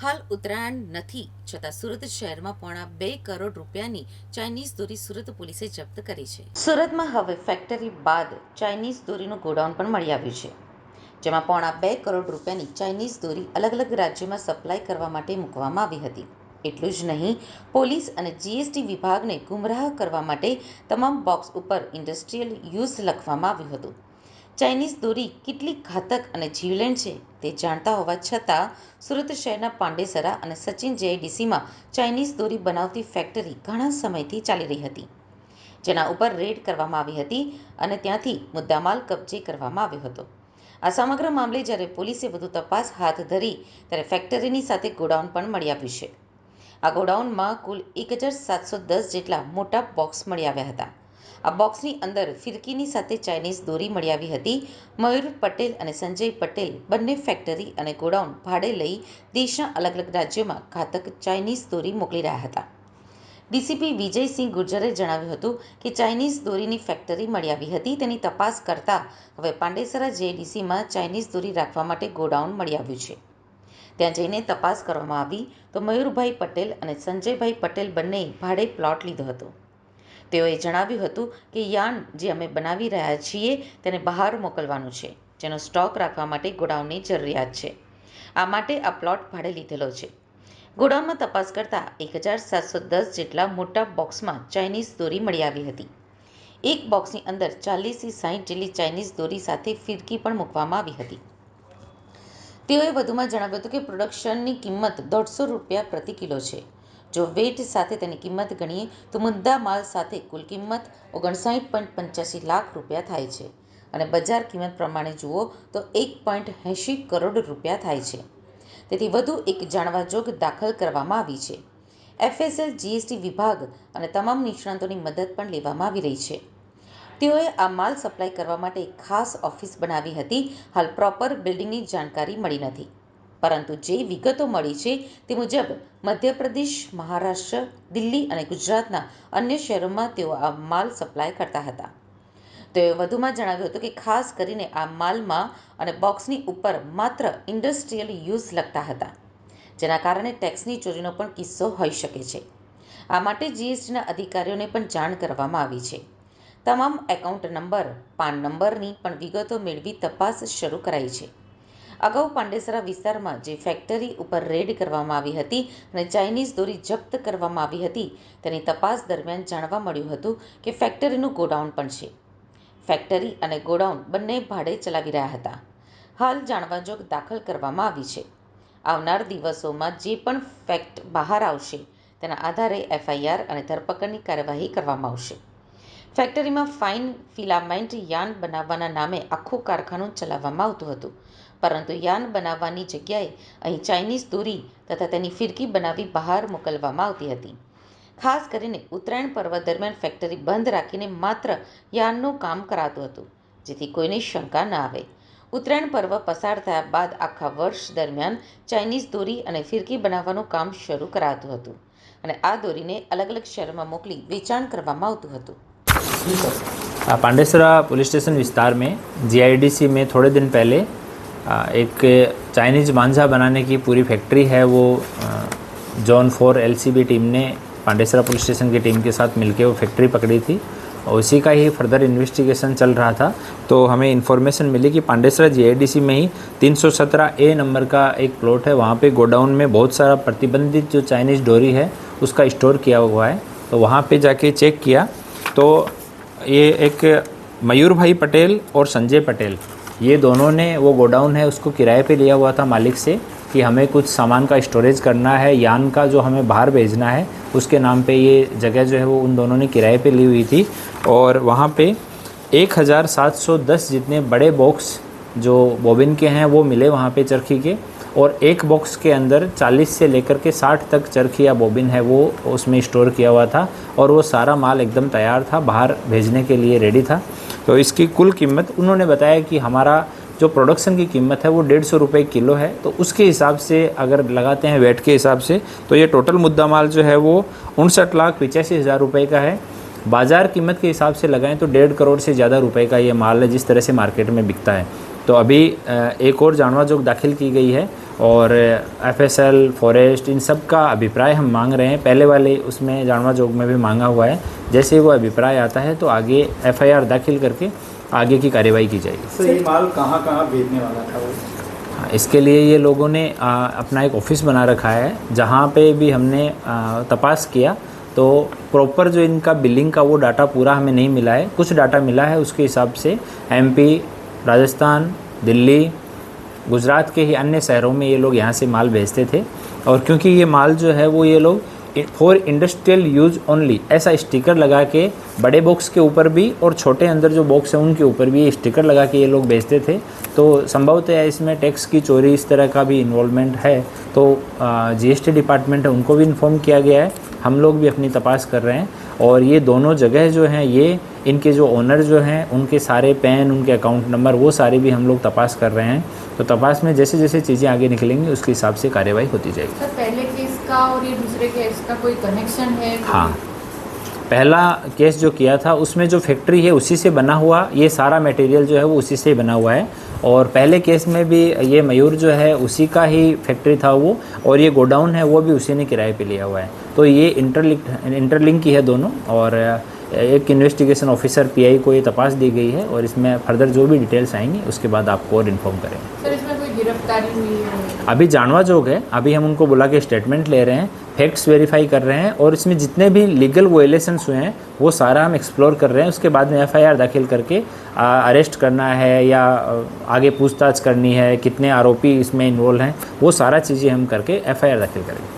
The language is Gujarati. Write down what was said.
હાલ ઉત્તરાયણ નથી, છતાં સુરત શહેરમાં પોણા બે કરોડ રૂપિયાની ચાઇનીઝ દોરી સુરત પોલીસે જપ્ત કરી છે. સુરતમાં હવે ફેક્ટરી બાદ ચાઇનીઝ દોરીનું ગોડાઉન પણ મળી આવ્યું છે, જેમાં પોણા બે કરોડ રૂપિયાની ચાઇનીઝ દોરી અલગ અલગ રાજ્યોમાં સપ્લાય કરવા માટે મૂકવામાં આવી હતી. એટલું જ નહીં, પોલીસ અને જીએસટી વિભાગને ગુમરાહ કરવા માટે તમામ બોક્સ ઉપર ઇન્ડસ્ટ્રીયલ યુઝ લખવામાં આવ્યું હતું. ચાઇનીઝ દોરી કેટલી ઘાતક અને જીવલેણ છે તે જાણતા હોવા છતાં સુરત શહેરના પાંડેસરા અને સચિન જેઆઈડીસીમાં ચાઇનીઝ દોરી બનાવતી ફેક્ટરી ઘણા સમયથી ચાલી રહી હતી, જેના ઉપર રેડ કરવામાં આવી હતી અને ત્યાંથી મુદ્દામાલ કબજે કરવામાં આવ્યો હતો. આ સમગ્ર મામલે જ્યારે પોલીસે વધુ તપાસ હાથ ધરી ત્યારે ફેક્ટરીની સાથે ગોડાઉન પણ મળી આવ્યું છે. આ ગોડાઉનમાં કુલ એક હજાર સાતસો દસ જેટલા મોટા બોક્સ મળી આવ્યા હતા. આ બોક્સની અંદર ફિરકીની સાથે ચાઇનીઝ દોરી મળી આવી હતી. મયુર પટેલ અને સંજય પટેલ બંને ફેક્ટરી અને ગોડાઉન ભાડે લઈ દેશના અલગ અલગ રાજ્યોમાં ઘાતક ચાઇનીઝ દોરી મોકલી રહ્યા હતા. ડીસીપી વિજયસિંહ ગુર્જરે જણાવ્યું હતું કે ચાઇનીઝ દોરીની ફેક્ટરી મળી આવી હતી. તેની તપાસ કરતા હવે પાંડેસરા જેડીસીમાં ચાઇનીઝ દોરી રાખવા માટે ગોડાઉન મળી આવ્યું છે. ત્યાં જઈને તપાસ કરવામાં આવી તો મયુરભાઈ પટેલ અને સંજયભાઈ પટેલ બંનેએ ભાડે પ્લોટ લીધો હતો. તેઓએ જણાવ્યું હતું કે યાર્ન જે અમે બનાવી રહ્યા છીએ તેને બહાર મોકલવાનું છે, જેનો સ્ટોક રાખવા માટે ગોડાઉનની જરૂરિયાત છે. આ માટે આ પ્લોટ ભાડે લીધેલો છે. ગોડાઉનમાં તપાસ કરતાં એક હજાર સાતસો દસ જેટલા મોટા બોક્સમાં ચાઇનીઝ દોરી મળી આવી હતી. એક બોક્સની અંદર ચાલીસથી સાહીઠ જેટલી ચાઇનીઝ દોરી સાથે ફિરકી પણ મૂકવામાં આવી હતી. તેઓએ વધુમાં જણાવ્યું હતું કે પ્રોડક્શનની કિંમત દોઢસો રૂપિયા પ્રતિ કિલો છે. જો વેટ સાથે તેની કિંમત ગણીએ, તો મુદ્દા માલ સાથે કુલ કિંમત ઓગણસાઠ પોઈન્ટ પંચ્યાસી લાખ રૂપિયા થાય છે. અને બજાર કિંમત પ્રમાણે જુઓ, તો એક પોઈન્ટ એંશી કરોડ રૂપિયા થાય છે. તેથી વધુ એક જાણવાજોગ દાખલ કરવામાં આવી છે. એફએસએલ, જીએસટી વિભાગ અને તમામ નિષ્ણાતોની મદદ પણ લેવામાં આવી રહી છે. તેઓએ આ માલ સપ્લાય કરવા માટે એક ખાસ ઓફિસ બનાવી હતી. હાલ પ્રોપર બિલ્ડિંગની જાણકારી મળી નથી. પરંતુ જે વિગતો મળી છે તે મુજબ મધ્યપ્રદેશ, મહારાષ્ટ્ર, દિલ્હી અને ગુજરાતના અન્ય શહેરોમાં તેઓ આ માલ સપ્લાય કરતા હતા. તેઓએ વધુમાં જણાવ્યું હતું કે ખાસ કરીને આ માલમાં અને બોક્સની ઉપર માત્ર ઇન્ડસ્ટ્રીયલ યુઝ લખતા હતા, જેના કારણે ટેક્સની ચોરીનો પણ કિસ્સો હોઈ શકે છે. આ માટે જીએસટીના અધિકારીઓને પણ જાણ કરવામાં આવી છે. તમામ એકાઉન્ટ નંબર, પાન નંબરની પણ વિગતો મેળવી તપાસ શરૂ કરાઈ છે. અગાઉ પાંડેસરા વિસ્તારમાં જે ફેક્ટરી ઉપર રેડ કરવામાં આવી હતી અને ચાઇનીઝ દોરી જપ્ત કરવામાં આવી હતી, તેની તપાસ દરમિયાન જાણવા મળ્યું હતું કે ફેક્ટરીનું ગોડાઉન પણ છે. ફેક્ટરી અને ગોડાઉન બંને ભાડે ચલાવી રહ્યા હતા. હાલ જાણવાજોગ દાખલ કરવામાં આવી છે. આવનાર દિવસોમાં જે પણ ફેક્ટ બહાર આવશે, તેના આધારે એફઆઈઆર અને ધરપકડની કાર્યવાહી કરવામાં આવશે. ફેક્ટરીમાં ફાઇન ફિલામેન્ટ યાન બનાવવાના નામે આખું કારખાનું ચલાવવામાં આવતું હતું. પરંતુ યાન બનાવવાની જગ્યાએ અહીં ચાઇનીઝ દોરી તથા તેની ફિરકી બનાવી બહાર મોકલવામાં આવતી હતી. ખાસ કરીને ઉત્તરાયણ પર્વ દરમિયાન ફેક્ટરી બંધ રાખીને માત્ર યાનનું કામ કરાતું હતું, જેથી કોઈને શંકા ન આવે. ઉત્તરાયણ પર્વ પસાર થયા બાદ આખા વર્ષ દરમિયાન ચાઇનીઝ દોરી અને ફિરકી બનાવવાનું કામ શરૂ કરાતું હતું અને આ દોરીને અલગ અલગ શહેરોમાં મોકલી વેચાણ કરવામાં આવતું હતું. पांडेसरा पुलिस स्टेशन विस्तार में जीआईडीसी में थोड़े दिन पहले एक चाइनीज़ मांझा बनाने की पूरी फैक्ट्री है वो जॉन फोर एलसीबी टीम ने पांडेसरा पुलिस स्टेशन की टीम के साथ मिलकर वो फैक्ट्री पकड़ी थी और उसी का ही फर्दर इन्वेस्टिगेशन चल रहा था। तो हमें इन्फॉर्मेशन मिली कि पांडेसरा जीआईडीसी में ही 317 ए नंबर का एक प्लॉट है। वहाँ पे गोडाउन में बहुत सारा प्रतिबंधित जो चाइनीज़ डोरी है, उसका स्टोर किया हुआ है। तो वहाँ पे जाके चेक किया तो ये एक मयूर भाई पटेल और संजय पटेल, ये दोनों ने वो गोडाउन है, उसको किराए पे लिया हुआ था मालिक से कि हमें कुछ सामान का स्टोरेज करना है, यान का जो हमें बाहर भेजना है, उसके नाम पे ये जगह जो है वो उन दोनों ने किराए पे ली हुई थी। और वहाँ पे 1710 जितने बड़े बॉक्स जो बॉबिन के हैं, वो मिले वहाँ पे चरखी के। और एक बॉक्स के अंदर 40 से लेकर के 60 तक चरखी या बॉबिन है, वो उसमें स्टोर किया हुआ था और वो सारा माल एकदम तैयार था, बाहर भेजने के लिए रेडी था। तो इसकी कुल कीमत, उन्होंने बताया कि हमारा जो प्रोडक्शन की कीमत है, वो डेढ़ सौ रुपये किलो है। तो उसके हिसाब से अगर लगाते हैं वेट के हिसाब से तो ये टोटल मुद्दा माल जो है, वो उनसठ लाख पिचासी हज़ार रुपये का है। बाज़ार कीमत के हिसाब से लगाएँ तो डेढ़ करोड़ से ज़्यादा रुपए का ये माल है, जिस तरह से मार्केट में बिकता है। तो अभी एक और जानवा जो दाखिल की गई है और एफ़ एस एल फॉरेस्ट इन सब का अभिप्राय हम मांग रहे हैं। पहले वाले उसमें जानवा जोग में भी मांगा हुआ है। जैसे वो अभिप्राय आता है तो आगे एफ़ आई आर दाखिल करके आगे की कार्यवाही की जाएगी। सर ये माल कहाँ कहाँ भेजने वाला था वो? हाँ, इसके लिए ये लोगों ने आ, अपना एक ऑफ़िस बना रखा है जहाँ पे भी हमने आ, तपास किया। तो प्रॉपर जो इनका बिलिंग का वो डाटा पूरा हमें नहीं मिला है। कुछ डाटा मिला है उसके हिसाब से एमपी राजस्थान दिल्ली गुजरात के ही अन्य शहरों में ये लोग यहाँ से माल भेजते थे। और क्योंकि ये माल जो है वो ये लोग फॉर इंडस्ट्रियल यूज़ ओनली ऐसा स्टिकर लगा के बड़े बॉक्स के ऊपर भी और छोटे अंदर जो बॉक्स हैं उनके ऊपर भी ये स्टिकर लगा के ये लोग बेचते थे। तो संभवतः इसमें टैक्स की चोरी इस तरह का भी इन्वॉल्वमेंट है। तो जीएसटी डिपार्टमेंट है, उनको भी इन्फॉर्म किया गया है। हम लोग भी अपनी तपास कर रहे हैं। और ये दोनों जगह जो हैं, ये इनके जो ओनर जो हैं, उनके सारे पैन, उनके अकाउंट नंबर वो सारे भी हम लोग तपास कर रहे हैं। तो तपास में जैसे जैसे चीज़ें आगे निकलेंगी उसके हिसाब से कार्यवाही होती जाएगी। सर पहले केस का और ये दूसरे केस का कोई कनेक्शन है? हाँ। पहला केस जो किया था उसमें जो फैक्ट्री है उसी से बना हुआ ये सारा मटेरियल जो है वो उसी से बना हुआ है। और पहले केस में भी ये मयूर जो है उसी का ही फैक्ट्री था वो और ये गोडाउन है वो भी उसी ने किराए पे लिया हुआ है। तो ये इंटरलिंक इंटरलिंक की है दोनों और एक इन्वेस्टिगेशन ऑफिसर पीआई को ये तपास दी गई है और इसमें फर्दर जो भी डिटेल्स आएँगी उसके बाद आपको और इन्फॉर्म करेंगे। सर इसमें कोई गिरफ्तारी हुई है? अभी जानवा जोग है अभी हम उनको बुला के स्टेटमेंट ले रहे हैं फैक्ट्स वेरीफाई कर रहे हैं और इसमें जितने भी लीगल वोलेशंस हुए हैं वो सारा हम एक्सप्लोर कर रहे हैं। उसके बाद में एफआईआर दाखिल करके आ, अरेस्ट करना है या आगे पूछताछ करनी है कितने आरोपी इसमें इन्वॉल्व हैं वो सारा चीज़ें हम करके एफआईआर दाखिल करेंगे।